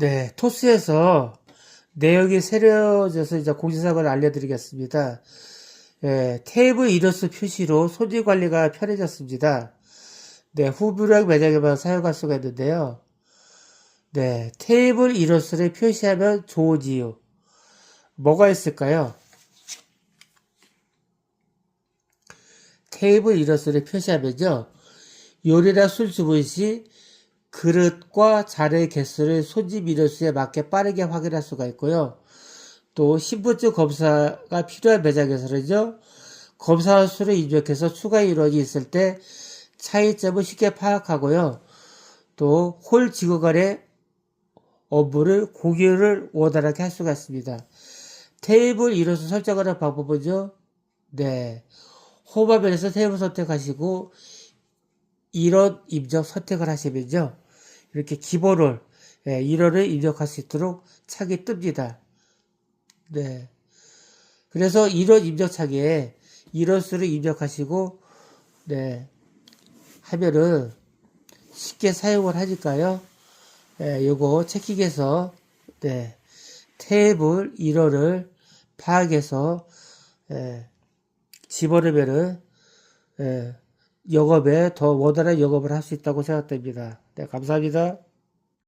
네, 토스에서 내역이 새려져서 이제 공지사항을 알려드리겠습니다. 예, 테이블 이러스 표시로 소지 관리가 편해졌습니다. 네, 후불역 매장에만 사용할 수가 있는데요. 네, 테이블 이러스를 표시하면 좋은 이유. 뭐가 있을까요? 테이블 이러스를 표시하면요. 요리나 술 주문 시 그릇과 잔의 개수를 손님 이력수에 맞게 빠르게 확인할 수가 있고요. 또 신분증 검사가 필요한 매장에서는요. 검사 수를 입력해서 추가 인원이 있을 때 차이점을 쉽게 파악하고요. 또 홀 직원 간의 업무를 공유를 원활하게 할 수가 있습니다. 테이블 이로수 설정하는 방법은요. 네. 홈화면에서 테이블 선택하시고 이런 입력 선택을 하시면요. 이렇게 기본을, 예, 이론을 입력할 수 있도록 창이 뜹니다. 네. 그래서 이론 입력 창에 이론 수를 입력하시고, 네. 하면은 쉽게 사용을 하니까요. 예, 요거 체킹해서, 네. 테이블 이론을 파악해서, 예, 집어넣으면은, 예, 영업에 더 원활한 영업을 할 수 있다고 생각됩니다. 네, 감사합니다.